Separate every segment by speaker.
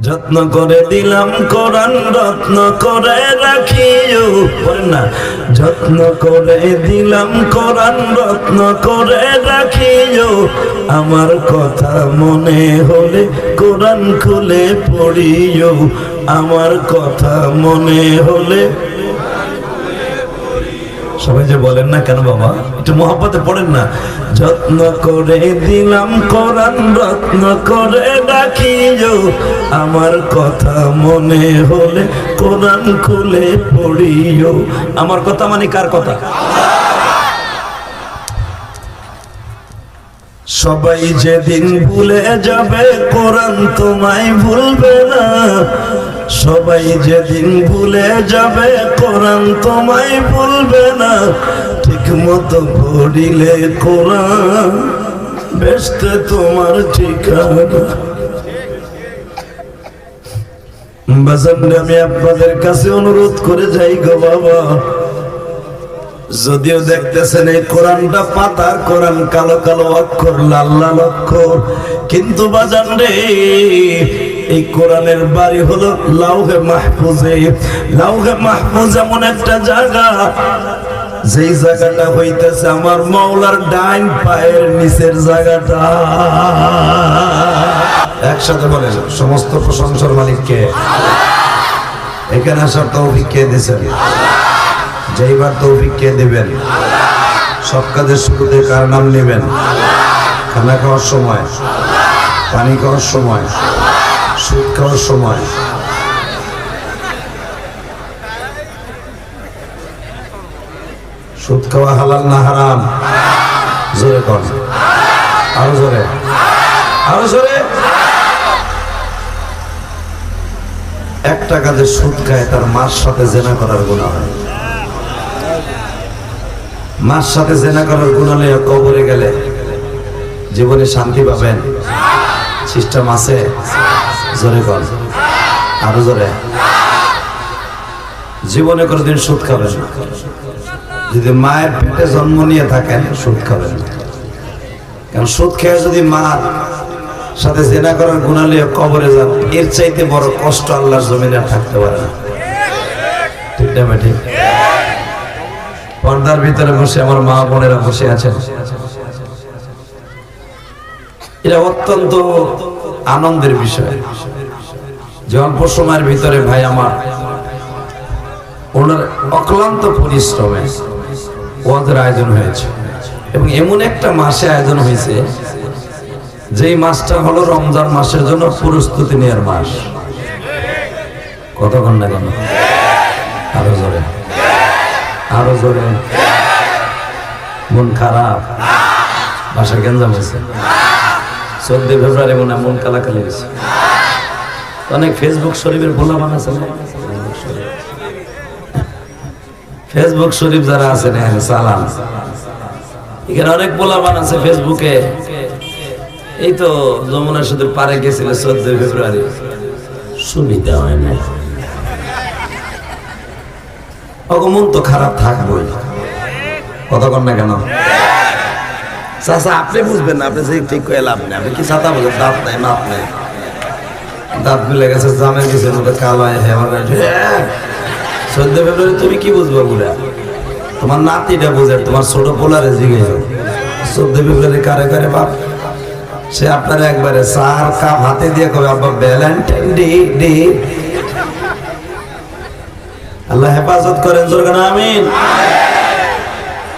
Speaker 1: যত্ন করে দিলাম, কোরআন রত্ন করে রাখিও। না, যত্ন করে দিলাম, কোরআন রত্ন করে রাখিও। আমার কথা মনে হলে কোরআন খুলে পড়িও। আমার কথা মনে হলে সবাই যে বলেন না কেন বাবা? একটু মহাব্বতে পড়েন না। যত্ন করে দিলাম করান রত্ন করে রাখিও আমার কথা মনে হলে কোরআন খুলে পড়িও। আমার কথা মানে কার কথা? সবাই যেদিন ভুলে যাবে, কোরআন তোমায় ভুলবে না। সবাই যেদিন ভুলে যাবে, কোরআন তোমায় ভুলবে না। ঠিক মতো পড়িলে কোরআন বেসতে তোমার ঠিকানা। বাজান আমি আপনাদের কাছে অনুরোধ করে যাই গো বাবা। যদিও দেখতেছেন এই কোরআনটা পাতার কোরআন, কালো কালো অক্ষর, লাল লাল অক্ষর। কিন্তু বাজান রে, এই কোরআনের বাড়ি হলো লাউহে মাহফুজে। লাউহে মাহফুজ এমন একটা জায়গা, যেই জায়গাটা হইতেছে আমার মাওলার ডাইন পায়ের নিচের জায়গাটা। একসাথে বলেন, সমস্ত প্রশংসার মালিককে। এখানে আসার তৌফিক কে দিয়েছেন? যেইবার তৌফিক কে দেবেন? সব কাজের শুরুতে কার নাম নেবেন? খানা খাওয়ার সময়, পানি খাওয়ার সময়, সুদ খাওয়ার সময়। সুদ খাওয়া হালাল না হারাম? জোরে কর আরও জোরে। আরও জোরে। একটা কাজে সুদ খায়, তার মার সাথে জেনা করার গুণা হয়। মার সাথে জেনা করার গুণা নিয়ে কবরে গেলে জীবনে শান্তি পাবেন। সিস্টেম আছে? জোরে কর আরও জোরে। জীবনে কোনোদিন সুদ খাবেন যদি মায়ের পেটে জন্ম নিয়ে থাকেন, সুদ খাবেন কারণ সুদ খেয়ে যদি মার সাথে জেনা করার গুণা নিয়ে কবরে যান, এর চাইতে বড় কষ্ট আল্লাহর জমিনে থাকতে পারে না। ঠিক না ঠিক? পর্দার ভিতরে বসে আমার মা বোনেরা বসে আছেন। এটা অত্যন্ত আনন্দের বিষয়। যে অল্প সময়ের ভিতরে ভাই আমার, ওনার অক্লান্ত পরিশ্রমে ওদের আয়োজন হয়েছে। এবং এমন একটা মাসে আয়োজন হয়েছে, যেই মাসটা হলো রমজান মাসের জন্য প্রস্তুতি নেওয়ার মাস। কতক্ষণ না কেন আরও জোরে। আরও জোরে। মন খারাপ। বাসা গেঞ্জাম হয়েছে। চোদ্দই ফেব্রুয়ারি মনে হয় মন কালাকালি হয়েছে। অনেক ফেসবুক শরীফের ভোলা বানাচ্ছে আছে ফেসবুক শরীফ যারা আছেন এখানে সালাম। এখানে অনেক পোলা আছে ফেসবুকে এই তো যমুনা শুধু পারে গেছিল চোদ্দই ফেব্রুয়ারি। সুবিধা হয় না। অগমন তো খারাপ থাকবই কতক্ষণ না কেন? চাচা, আপনি বুঝবেন না, আপনি যে ঠিক করে লাভ নেই। আপনি কি ছাতা বলেন? দাঁত নাই মাপ নাই। দাঁত মিলে গেছে, জামের গেছে মধ্যে কালায় হেমার চোদ্দ ফেব্রুয়ারি তুমি কি বুঝব বলে? তোমার নাতিটা বুঝে, তোমার ছোট পোলারে জিগে চোদ্দ ফেব্রুয়ারি কারে কারে বাপ? সে আপনার একবারে চার কাপ হাতে দিয়ে কবে, আব্বা ভ্যালেন্টাইন ডে ডে আল্লাহ হেফাজত করেন জোরগান আমিন।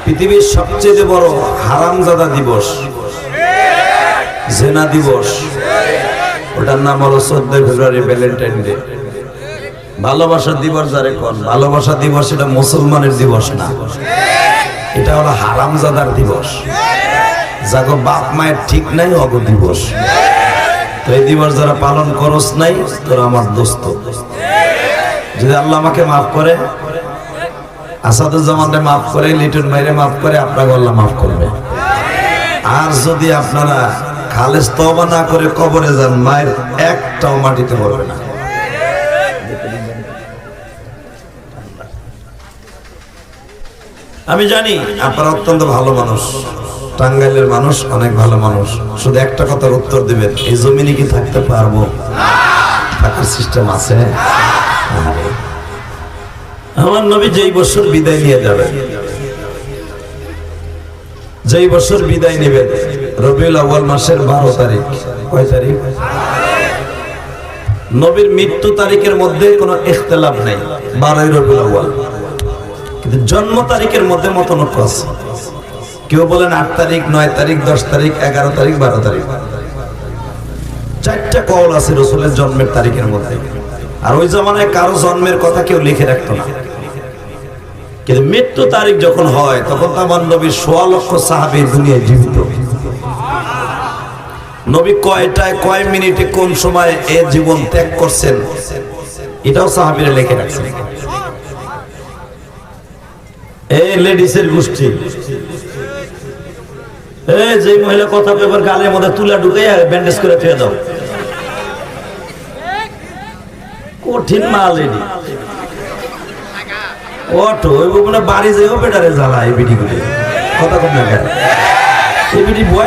Speaker 1: পৃথিবীর সবচেয়ে বড় হারামজাদা দিবস, জেনা দিবস, ওটার নাম হলো চোদ্দই ফেব্রুয়ারি ভ্যালেন্টাইন ডে। ভালোবাসা দিবস যারে কোন, ভালোবাসা দিবস এটা মুসলমানের দিবস না। এটা হলো হারামজাদার দিবস। যাগো বাপ মায়ের ঠিক নাই, অগ দিবস। তো এই দিবস যারা পালন করস নাই, তোরা আমার দোস্ত। যদি আল্লাহ আমাকে মাফ করে, আসাদুজ্জামানরে মাফ করে, লিটন ভাইরে মাফ করে, আপনাকে আল্লাহ মাফ করবে। আর যদি আপনারা খালেজ তবা না করে কবরে যান, মায়ের একটাও মাটিতে পড়বে না। আমি জানি আপনারা অত্যন্ত ভালো মানুষ, টাঙ্গাইলের মানুষ অনেক ভালো মানুষ। শুধু একটা কথার উত্তর দিবেন, এই জমিনে কি থাকতে পারব? থাকতে সিস্টেম আছে। আমার নবী যেই বছর বিদায় নিয়ে যাবেন, যেই বছর বিদায় নেবেন, রবিউল মাসের বারো তারিখ। কয় তারিখ? নবীর মৃত্যু তারিখের মধ্যে কোনো ইখতলাফ নেই, বারোই রবিউল আউয়াল। কিন্তু জন্ম তারিখের মধ্যে মতনক্য আছে। কেউ বলেন আট তারিখ, নয় তারিখ, দশ তারিখ, এগারো তারিখ, বারো তারিখ। চারটা কল আছে রসুলের জন্মের তারিখের মধ্যে। আর ওই জমানায় কারও জন্মের কথা কেউ লিখে রাখতো না। কিন্তু মৃত্যু তারিখ যখন হয়, তখন তো আমার নবীর সোয়া লক্ষ সাহাবি দুনিয়ায় জীবিত। নবী কয়টায়, কয় মিনিটে কোন সময় এ জীবন ত্যাগ করছেন, এটাও সাহাবিরা লিখে রাখছেন। এই লেডিসের গোষ্ঠী এই যে মহিলা কথা পেপার গালের মধ্যে তুলা ঢুকে ব্যান্ডেজ করে ফেলে দাও। কঠিন মাল এটি। অটো মানে বাড়ি যেও বেটারে জ্বালা এই বিটিগুলি। কথা কম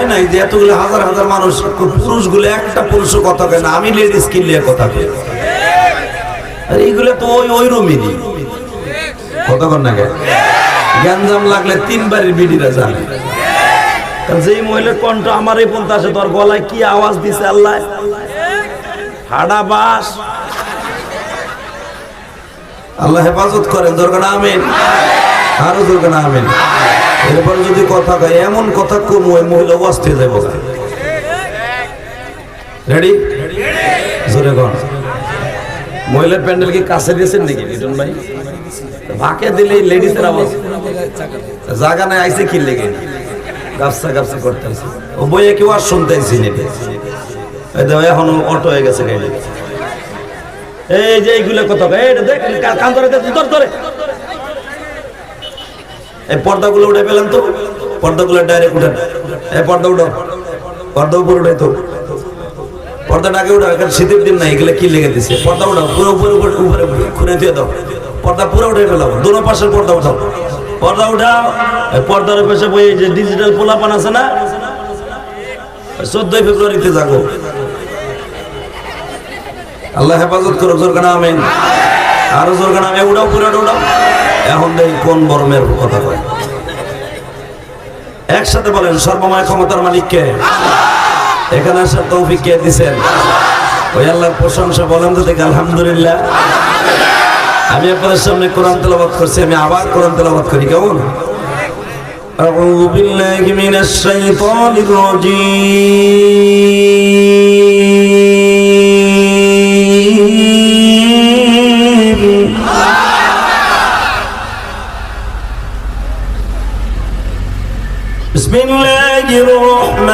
Speaker 1: না যে আর ওই কথা গ্যাঞ্জাম লাগলে বিডিরা যেই মহিলার কণ্ঠ আমার এই পর্যন্ত আসে, তোর গলায় কি আওয়াজ দিছে আল্লাহ? হাডা বাস আল্লাহ হেফাজত করেন দরকার আমিন। আরও দরকার আমিন। এরপর যদি কথা কয়, এমন কথা কম ওই মহিলা অস্থির যাব রেডি জোরে কর মহিলার প্যান্ডেল কি কাছে দিয়েছেন নাকি লিটন ভাই? ভাকে দিলেই লেডিসের আওয়াজ। জায়গা নাই আইসে কি লেগে? গাপসা গাপসা করতেছে। ও বইয়ে কেউ আর শুনতেছি এখন অটো হয়ে গেছে গাড়ি এই যে এইগুলো কথা এই দেখ, কান ধরে, ধর, ধরে এই পর্দাগুলো উঠে পেলাম তো। পর্দাগুলো ডাইরেক্ট উঠেন। এই পর্দা উঠো পর্দা উপর উঠে তো। পর্দাটা আগে উঠো এখানে শীতের দিন নাই, এগুলো কি লেগে দিছে? পর্দা উঠাও, পুরো উপরে উপরে উপরে খুলে দিয়ে দাও। পর্দা পুরো উঠে ফেলাও দুনো পাশের পর্দা উঠাও। পর্দা উঠাও পর্দার পাশে বই যে ডিজিটাল পোলাপান আছে না? চোদ্দই ফেব্রুয়ারিতে যাব আল্লাহ হেফাজত করো জোর কানা আমিন আরো জোর কানা আমি উড়াও পুরো উড়াও এখন দেখি কোন বর্মের কথা কয় একসাথে বলেন সর্বময় ক্ষমতার মালিককে এখানে আসার তৌফিক কে দিছেন ওই আল্লাহর প্রশংসা বলেন তো দেখি আলহামদুলিল্লাহ আমি আপনাদের সামনে কোরআন তেলাবাদ করছি আমি আবার কোরআন তেলাবাদ করি কেমন أعوذ بالله من الشيطان الرجيم بسم الله الرحمن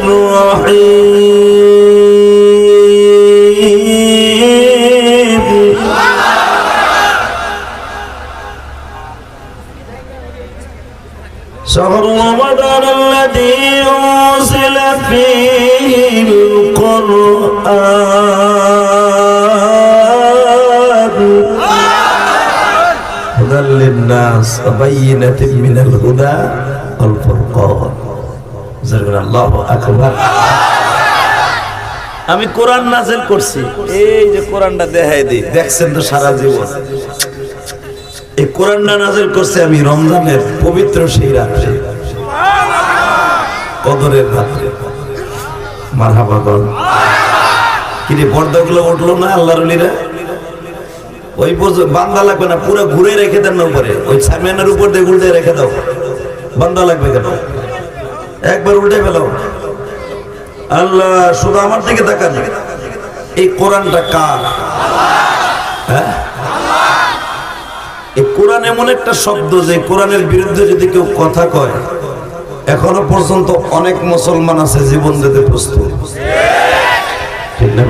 Speaker 1: الرحيم. شهر رمضان الذي أنزل فيه القرآن. আমি কোরআন নাজিল করছি। এই যে কোরআনটা দেখাই দিই দেখছেন তো সারা জীবন। এই কোরআনটা নাজিল করছি আমি রমজানের পবিত্র সেই রাত্রে। কদরের রাত্রে। মারহাবা বল কিন্তু পর্দাগুলো উঠল না আল্লাহর ওই বান্দা লাগবে না, পুরো ঘুরে রেখে দেন না উপরে। ওই সামিয়ানের উপর দিয়ে উল্টে রেখে দাও। বান্দা লাগবে কেন? একবার উল্টে ফেলো। আল্লাহ, শুধু আমার দিকে তাকান। এই কোরআনটা কার? হ্যাঁ? এই কোরআন এমন একটা শব্দ যে কোরআনের বিরুদ্ধে যদি কেউ কথা কয়, এখনও পর্যন্ত অনেক মুসলমান আছে, জীবন দিতে প্রস্তুত। ঠিক না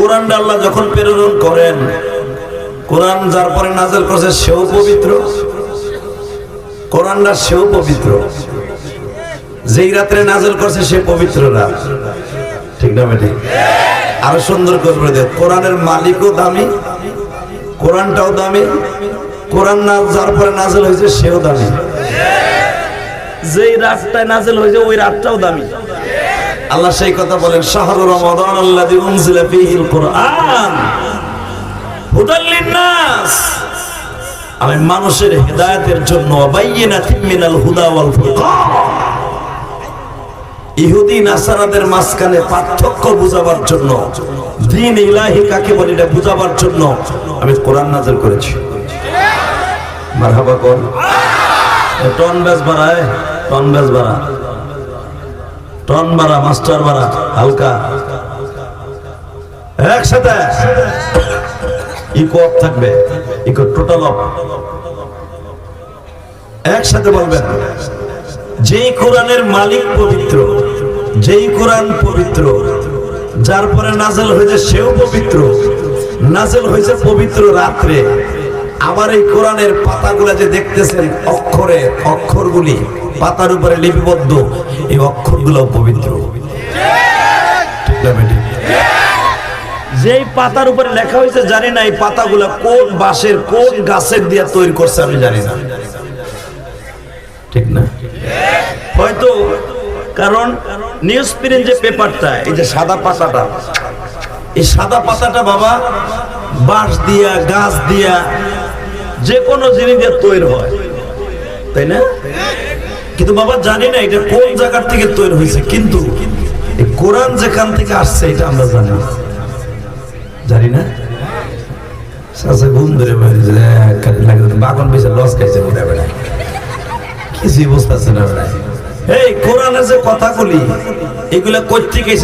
Speaker 1: কোরআনটা আল্লাহ যখন প্রেরণ করেন, কোরআন যার পরে নাজেল করছে, সেও পবিত্র। কোরআনটা সেও পবিত্র। যেই রাত্রে নাজেল করছে, সে পবিত্র রাত ঠিক না বেটি? আরও সুন্দর করে দেয় কোরআনের মালিকও দামি, কোরআনটাও দামি, কোরআন না যার পরে নাজেল হয়েছে, সেও দামি। যেই রাতটায় নাজেল হয়েছে, ওই রাতটাও দামি। আল্লাহ সেই কথা বলেন, শাহরু রমাদান আল্লাযী উনজিলা ফীহিল কুরআন। হুদাল লিন-নাস। আমি মানুষের হেদায়েতের জন্য বাইয়িনাতিন মিনাল হুদা ওয়াল ফুরকান। ইহুদি নাসারাদের মাঝখানে পার্থক্য বুঝাবার জন্য, দিন ইলাহি কাকে বলে এটা বুঝাবার জন্য আমি কোরআন নাযিল করেছি। মারহাবা কর। টন ব্যাস বাড়ায়, টন ব্যাস বাড়া। টন মাস্টার হালকা। একসাথে। ইকো অফ থাকবে। ইকো টোটাল অফ একসাথে বলবেন, যেই কোরআনের মালিক পবিত্র, যেই কোরআন পবিত্র, যার পরে নাজেল হয়েছে সেও পবিত্র, নাজেল হয়েছে পবিত্র রাত্রে। আমার এই কোরআনের পাতাগুলা যে দেখতেছেন, অক্ষরে অক্ষরগুলি। পাতার উপরে লিপিবদ্ধ এই অক্ষরগুলো পবিত্র? যেই পাতার উপরে লেখা হয়েছে, জানি না এই পাতাগুলা কোন বাঁশের, কোন গাছের দিয়ে তৈরি করছে আমি জানি না। ঠিক না? হয়তো কারণ নিউজ প্রিন্ট যে পেপারটা এই যে সাদা পাতাটা, এই সাদা পাতাটা বাবা, বাঁশ দিয়া, গাছ দিয়া, যে কোনো জিনিস দিয়ে তৈরি হয়। তাই না? কিন্তু বাবা জানি না এটা কোন জায়গার থেকে তৈরি হয়েছে, কিন্তু কোরআন যেখান থেকে আসছে, এটা আমরা জানি। জানি না?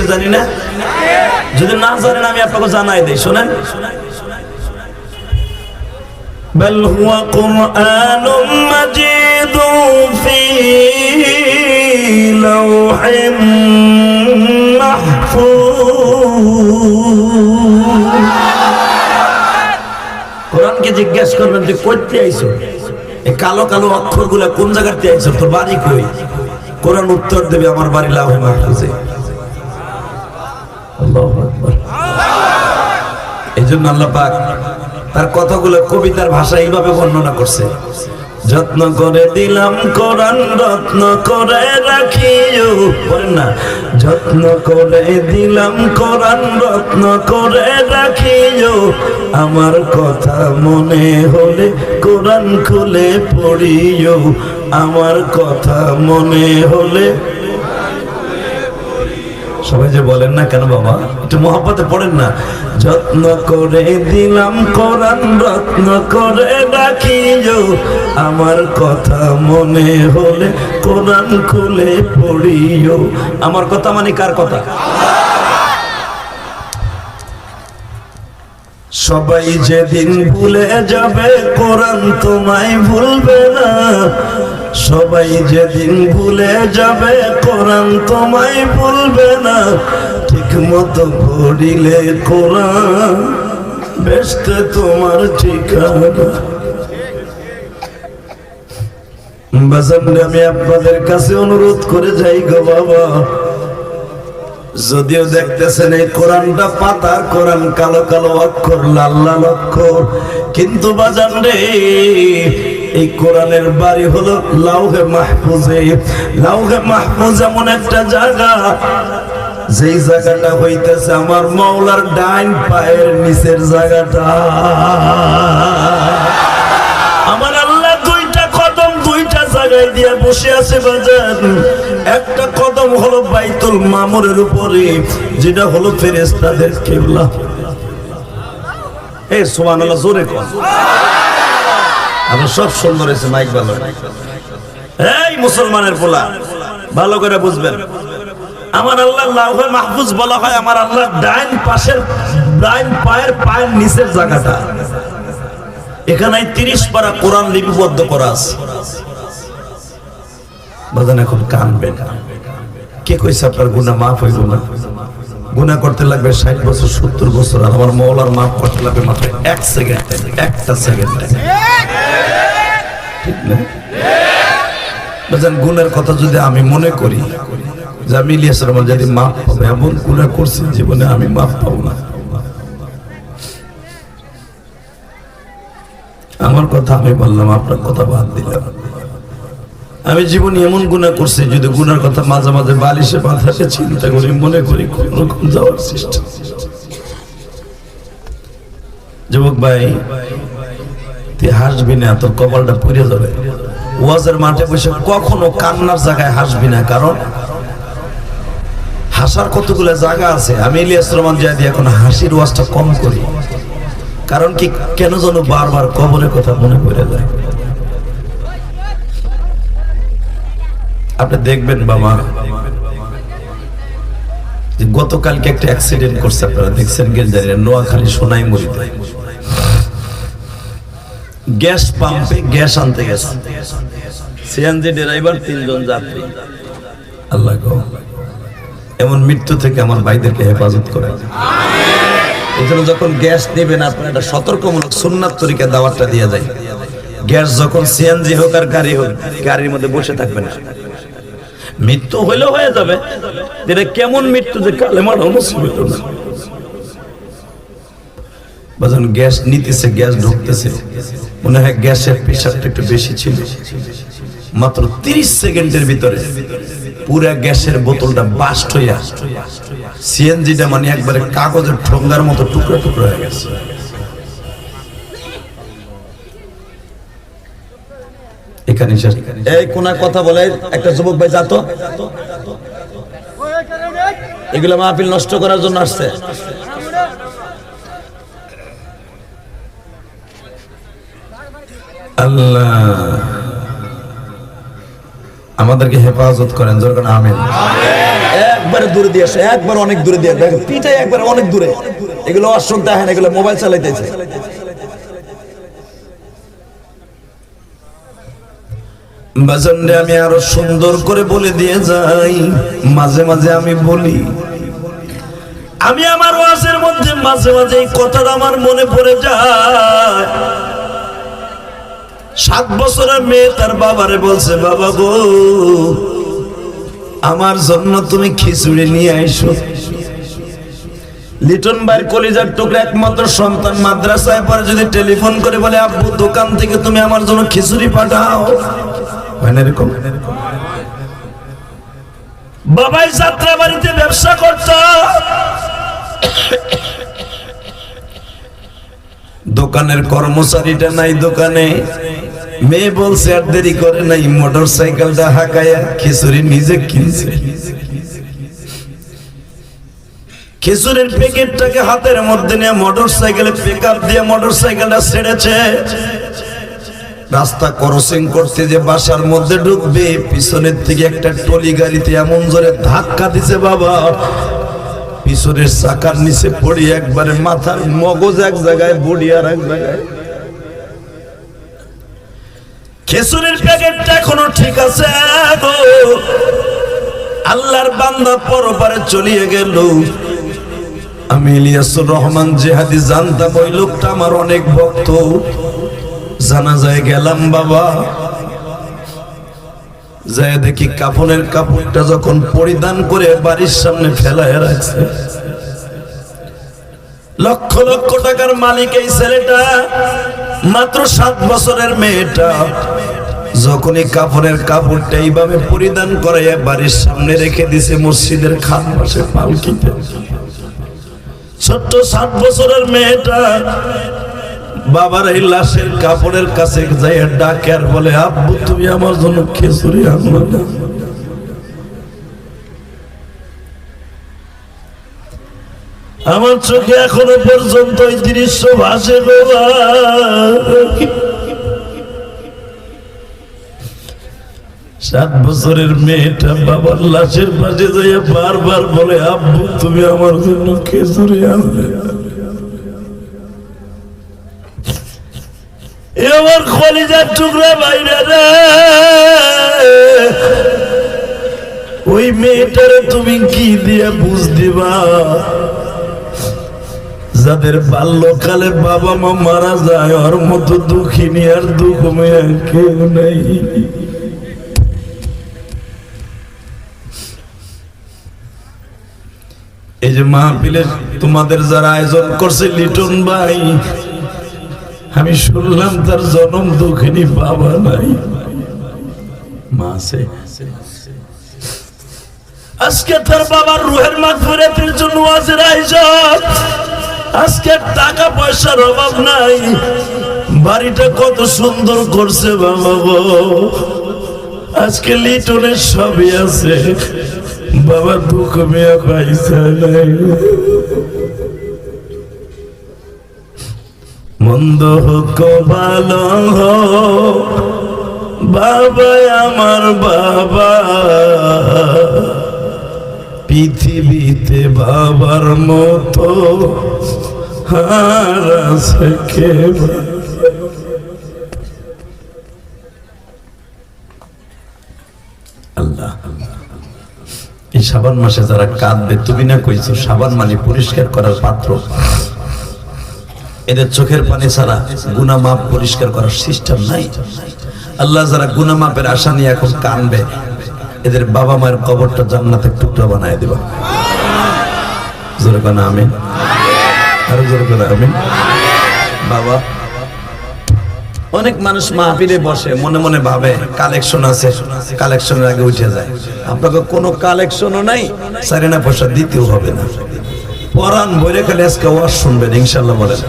Speaker 1: জানি না? যদি না জানেন, আমি আপনাকে জানাই দিই, শোনেন? بل هو قرآن مجيد في لوح محفوظ কোরআনকে জিজ্ঞেস করবেন তুই করতে আইছো এই কালো কালো অক্ষরগুলা কোন জায়গাতে আইছো তোর বাড়ি কই কোরআন উত্তর দেবে আমার বাড়ি লাভে মাহফুজে আল্লাহু আকবার এই জন্য আল্লাহ পাক তার কথাগুলো কবিতার ভাষা এইভাবে বর্ণনা করছে। যত্ন করে দিলাম কোরআন, রত্ন করে রাখিও। বলেন না, যত্ন করে দিলাম কোরআন, রত্ন করে রাখিও। আমার কথা মনে হলে কোরআন খুলে পড়িও। আমার কথা মনে হলে সবাই যে বলেন না কেন বাবা? একটু মহাব্বতে পড়েন না। যত্ন করে দিলাম কোরআন রত্ন করে রাখিও আমার কথা মনে হলে কোরআন খুলে পড়িও। আমার কথা মানে কার কথা? সবাই যেদিন ভুলে যাবে, কোরআন তোমায় ভুলবে না। সবাই যেদিন ভুলে যাবে, কোরআন তোমায় ভুলবে না। ঠিক মতো পড়িলে কোরআন বেসতে তোমার ঠিকানা। বাজানরে আমি আপনাদের কাছে অনুরোধ করে যাই গো বাবা। যদিও দেখতেছেন এই কোরআনটা পাতা, কোরআন কালো কালো অক্ষর, লাল লাল অক্ষর। কিন্তু বাজান রে, এই কোরআনের বাড়ি হলো লাউহে মাহফুজে। লাউহে মাহফুজ এমন একটা জায়গা, যেই জায়গাটা হইতেছে আমার মাওলার ডাইন পায়ের নিচের জায়গাটা। আমার আল্লাহ দুইটা কদম দুইটা জায়গায় দিয়ে বসে আছে বাজার একটা কদম হলো বাইতুল মামুরের উপরে, যেটা হলো ফেরেস্তাদের কেবলা। এ সোমান জোরে কর আপনার সব সুন্দর হয়েছে মাইক ভালো। এই, মুসলমানের পোলা, ভালো করে বুঝবেন। আমার আল্লাহ লাউহে মাহফুজ বলা হয় আমার আল্লাহ ডাইন পাশের, ডাইন পায়ের পায়ের নিচের জায়গাটা। এখানে তিরিশ পারা কোরআন লিপিবদ্ধ করা আছে। বাজান, এখন কানবেন। কে কইছে আপনার গুণা মাফ হইব না? গুণা করতে লাগবে ষাট বছর, সত্তর বছর, আর আমার মৌলার মাফ করতে লাগবে মাত্র এক সেকেন্ড একটা সেকেন্ড ঠিক না? বাজান গুণের কথা যদি আমি মনে করি, যে আমি ইলিয়াস রহমান যদি মাফ পাবো, এমন গুণা করছি জীবনে আমি মাফ পাবো না। আমার কথা আমি বললাম, আপনার কথা বাদ দিলাম। আমি জীবনে এমন গুণা করছি, যদি গুনার কথা মাঝে মাঝে বালিশে মাথাকে চিন্তা করি, মনে করি কোন রকম যাওয়ার চেষ্টা। যুবক ভাই, তুই হাসবি না, তোর কপালটা পুড়ে যাবে। ওয়াজের মাঠে বসে কখনো কান্নার জায়গায় হাসবি না, কারণ হাসার কতগুলো জায়গা আছে? আমি ইলিয়াস রহমান জায়দি এখন হাসির ওয়াজটা কম করি। কারণ কি, কেন যেন বারবার কবরের কথা মনে পড়ে যায়। আপনি দেখবেন বাবা গতকালকে একটা অ্যাক্সিডেন্ট করছে আপনারা দেখছেন গেলজারি নোয়াখালী সোনাই মরিতে গ্যাস পাম্পে গ্যাস আনতে গেছে। সিএনজি ড্রাইভার তিনজন যাত্রী। আল্লাহ এমন মৃত্যু থেকে আমার ভাইদেরকে হেফাজত করে এই জন্য যখন গ্যাস নেবেন, আপনার একটা সতর্কমূলক সুন্নাত তরিকা দাওয়াতটা দিয়ে যায় গ্যাস যখন সিএনজি হোক আর গাড়ি হোক, গাড়ির মধ্যে বসে থাকবেন না। মৃত্যু হইলেও হয়ে যাবে। এটা কেমন মৃত্যু যে কালে মারা মুসিবত না। বাজান, গ্যাস নিতেছে, গ্যাস ঢুকতেছে। মনে হয় গ্যাসের প্রেশারটা একটু বেশি ছিল। মাত্র তিরিশ সেকেন্ডের ভিতরে পুরা গ্যাসের বোতলটা বাস্ট হইয়া, সিএনজিটা মানে একবারে কাগজের ঠোঙ্গার মতো টুকরো টুকরো হয়ে গেছে। এখানে শেষ এই কোন কথা বলে একটা যুবক ভাই যাতো এগুলো মাহফিল নষ্ট করার জন্য আসছে। আল্লাহ। আমাদেরকে হেফাজত করেন আমিন। একবারে দূরে দিয়ে আসে একবার অনেক দূরে দিয়ে পিঠাই একবার অনেক দূরে। এগুলো অশুনতে হয় না এগুলো মোবাইল চালাইতেছে। বাজানরে আমি আরও সুন্দর করে বলে দিয়ে যাই। মাঝে মাঝে আমি বলি, আমি আমার ওয়াজের মধ্যে মাঝে মাঝে এই কথাটা আমার মনে পড়ে যায়। সাত বছরের মেয়ে তার বাবারে বলছে, বাবা গো, আমার জন্য তুমি খিচুড়ি নিয়ে আইসো লিটন ভাইয়ের কলিজার টুকরা একমাত্র সন্তান মাদ্রাসায় পরে যদি টেলিফোন করে বলে, আব্বু, দোকান থেকে তুমি আমার জন্য খিচুড়ি পাঠাও। হয় না এরকম। বাবাই যাত্রা বাড়িতে ব্যবসা করত। দোকানের কর্মচারীটা নাই দোকানে। মেয়ে বলছে আর দেরি করে নাই মোটর সাইকেলটা হাঁকায়া খিচুড়ি নিজে কিনছে। খিচুড়ির প্যাকেটটাকে হাতের মধ্যে নিয়ে মোটর সাইকেলে পিকআপ দিয়ে মোটর সাইকেলটা ছেড়েছে। রাস্তা ক্রসিং করতে যে বাসার মধ্যে ঢুকবে, পিছনের থেকে একটা টলি গাড়িতে এমন জোরে ধাক্কা দিছে বাবা। পিছনের চাকার নিচে পড়ি একবারে মাথার মগজ এক জায়গায়, বডি আর এক জায়গায়। খেসুরের প্যাকেটটা এখনও ঠিক আছে আল্লাহর বান্দা পরপারে চলিয়ে গেল। আমি ইলিয়াসুর রহমান জেহাদি জানতাম, ওই লোকটা আমার অনেক ভক্ত। জানা যায় গেলাম বাবা। যায় দেখি কাপনের কাপড়টা যখন পরিধান করে বাড়ির সামনে ফেলায় রাখছে। লক্ষ লক্ষ টাকার মালিক এই ছেলেটা, মাত্র সাত বছরের মেয়েটা। যখনই কাপড়ের কাপড়টা এইভাবে পরিধান করাইয়া বাড়ির সামনে রেখে দিছে, মসজিদের খান পাশে পালকিতে। ছোট্ট সাত বছরের মেয়েটা বাবার এই লাশের কাপড়ের কাছে যাই ডাকে আর বলে, আব্বু, তুমি আমার জন্য খেসুরি আনলো না আমার চোখে এখনও পর্যন্ত এই দৃশ্য ভাসে সাত বছরের মেয়েটা বাবার লাশের পাশে যাইয়া বারবার বলে, আব্বু, তুমি আমার জন্য খেসুরি আনলে না। আমার কলিজার টুকরা বাইরে রে ওই মেয়েটারে তুমি কি দিয়ে বুঝ দিবা? যাদের বাল্যকালে বাবা মা মারা যায়, ওর মতো দুঃখিনী আর দুঃখ মেয়ে কেউ নেই। এই যে মাহফিলের তোমাদের যারা আয়োজন করছে, লিটন ভাই আমি শুনলাম তার জনম দুঃখিনী বাবা নাই।
Speaker 2: আজকে তার বাবার রুহের মাগফিরাতের জন্য ওয়াজের আয়োজন। আজকে টাকা পয়সার অভাব নাই। বাড়িটা কত সুন্দর করছে বাবা গো। আজকে লিটনের সবই আছে। বাবা দুঃখ মেয়া পয়সা নাই। মন্দ হোক ভালো বাবা আমার বাবা। পৃথিবীতে বাবার মতো আছে?
Speaker 1: আল্লাহ। এই সাবান মাসে যারা কাঁদবে, তুমি না কইছো সাবান মানে পরিষ্কার করার পাত্র। এদের চোখের পানি ছাড়া গুনা মাপ পরিষ্কার করার সিস্টেম নাই। আল্লাহ যারা গুনা মাপের আশা নিয়ে এখন কানবে, এদের বাবা মায়ের কবরটা জান্নাতের টুকরা বানায় দেবা। অনেক মানুষ মাহফিলে বসে, মনে মনে ভাবে, কালেকশন আছে, কালেকশনের আগে উঠে যায়। আপনাকে কোনো কালেকশনও নাই, সারিনা পয়সা দিতেও হবে না। পরান বইরে খালি আজকে ওয়াজ শুনবেন, ইনশাল্লাহ বলেন।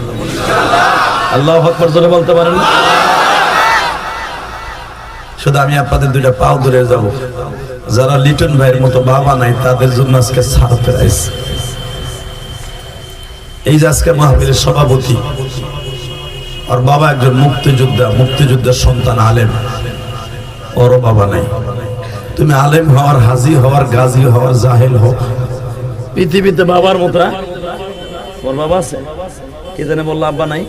Speaker 1: আল্লাহ আকবর জোরে বলতে পারেন শুধু আমি আপনাদের দুইটা পাও ধরে যাব। যারা লিটন ভাইয়ের মতো বাবা নাই, তাদের জন্য আজকে এই যে আজকে মাহফিলের সভাপতি আর বাবা একজন মুক্তিযোদ্ধা, মুক্তিযোদ্ধার সন্তান আলেম। ওরও বাবা নাই। তুমি আলেম হওয়ার, হাজি হওয়ার, গাজী হওয়ার, জাহেল হও। পৃথিবীতে বাবার মতো হ্যাঁ? ওর বাবা আছে? কে জানে বলল, আব্বা নাই?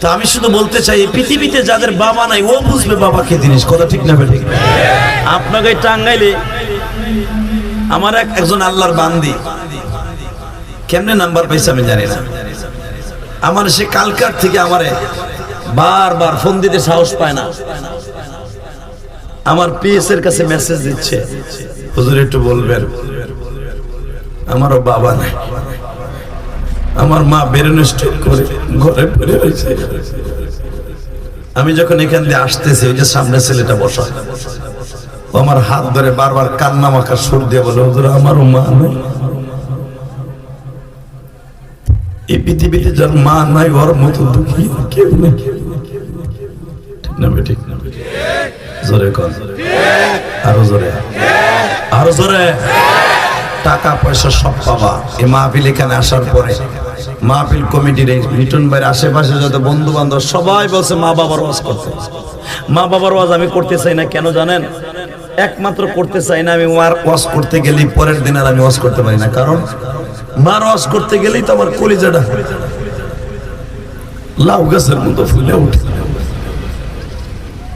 Speaker 1: তা আমি শুধু বলতে চাই পৃথিবীতে যাদের বাবা নাই, ও বুঝবে বাবা কে জিনিস, কথা ঠিক না আপনাকে টাঙ্গাইলে আমার এক একজন আল্লাহর বান্দি। কেমনে নাম্বার পাইছে আমি জানি না। আমার সে কালকার থেকে আমারে বারবার ফোন দিতে সাহস পায় না। আমার পিএস এর কাছে মেসেজ দিচ্ছে। হুজুর, একটু বলবেন। আমারও বাবা নাই। আমার মা বেরোনো স্ট্রোক করে ঘরে পড়ে রয়েছে। আমি যখন এখান দিয়ে আসতেছি, ওই যে সামনে ছেলেটা বসা। আমার হাত ধরে বারবার কান্না মাখা সুর দিয়ে বলে আমারও মা নাই। এই পৃথিবীতে যার মা নাই, ওর মতো দুঃখী কেউ নেই। ঠিক আরও জোরে। আরও জোরে। টাকা পয়সা সব পাবা। এই মাহফিল এখানে আসার পরে মাহফিল কমিটির মিটন ভাইয়ের আশেপাশে যত বন্ধু বান্ধব সবাই বলছে, মা বাবার ওয়াজ করতে। মা বাবার ওয়াজ আমি করতে চাই না, কেন জানেন? একমাত্র করতে চাই না আমি মার ওয়াজ করতে গেলেই পরের দিন আর আমি ওয়াজ করতে পারি না। কারণ মার ওয়াজ করতে গেলেই তো আমার কলিজাটা লাউ গাছের মতো ফুলে উঠে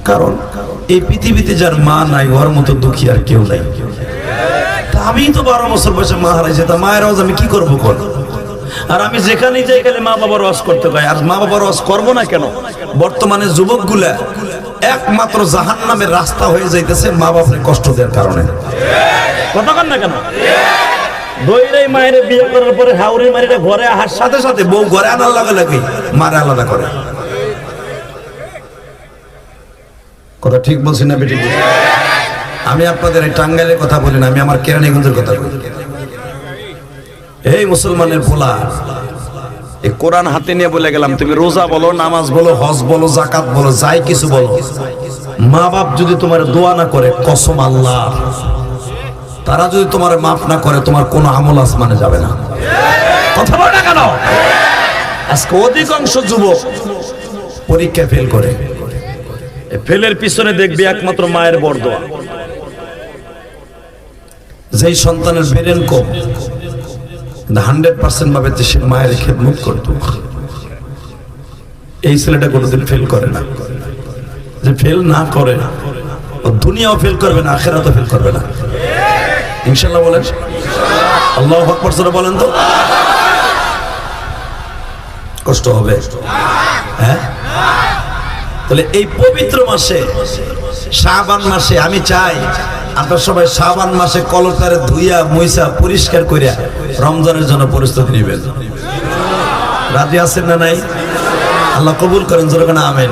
Speaker 1: কারণ এই পৃথিবীতে যার মা নাই, ওর মতো দুঃখী আর কেউ নাই। আমি তো বারো বছর বয়সে মা হারাইছে, তা মায়ের আওয়াজ আমি কি করব কর আর আমি যেখানেই যাই গেলে মা বাবার ওয়াজ করতে পাই আর মা বাবার ওয়াজ করব না কেন? বর্তমানে যুবকগুলা একমাত্র জাহান নামের রাস্তা হয়ে যাইতেছে মা বাবার কষ্ট দেওয়ার কারণে। কথা কন না কেন? দইরাই মায়ের বিয়ে করার পরে হাউরি মারিটা ঘরে আসার সাথে সাথে বউ ঘরে আনার লাগে লাগে মারে আলাদা করে। কথা ঠিক বলছি না বেটি? আমি আপনাদের এই টাঙ্গাইলের কথা বলি না, আমি আমার কেরানীগঞ্জের কথা বলি। এই মুসলমানের পোলা এই কোরআন হাতে নিয়ে বলে গেলাম, তুমি রোজা বলো, নামাজ বলো, হজ বলো জাকাত বলো, যাই কিছু বলো। মা বাপ যদি তোমার দোয়া না করে, কসম আল্লাহ। তারা যদি তোমার মাফ না করে, তোমার কোনো আমল আসমানে যাবে না। কথা বলে না কেন? আজকে অধিকাংশ যুবক পরীক্ষায় ফেল করে। ফেলের পিছনে দেখবি একমাত্র মায়ের বরদোয়া যেই সন্তানের বেরেন কম হান্ড্রেড পার্সেন্ট ভাবে সে মায়ের খেদমত করত। এই ছেলেটা কোনোদিন ফেল করে না। যে ফেল না করে ও দুনিয়াও ফেল করবে না, আখেরাতও ফেল করবে না। ইনশাল্লাহ বলেন। আল্লাহ আকবর বলেন তো। কষ্ট হবে। হ্যাঁ? তাহলে এই পবিত্র মাসে, শাবান মাসে আমি চাই আপনারা সবাই শ্রাবণ মাসে কলতারে ধুইয়া, মইসা পরিষ্কার করিয়া রমজানের জন্য প্রস্তুতি নেবেন। রাজি আছেন না নাই? আল্লাহ কবুল করেন, জোরে আমেন।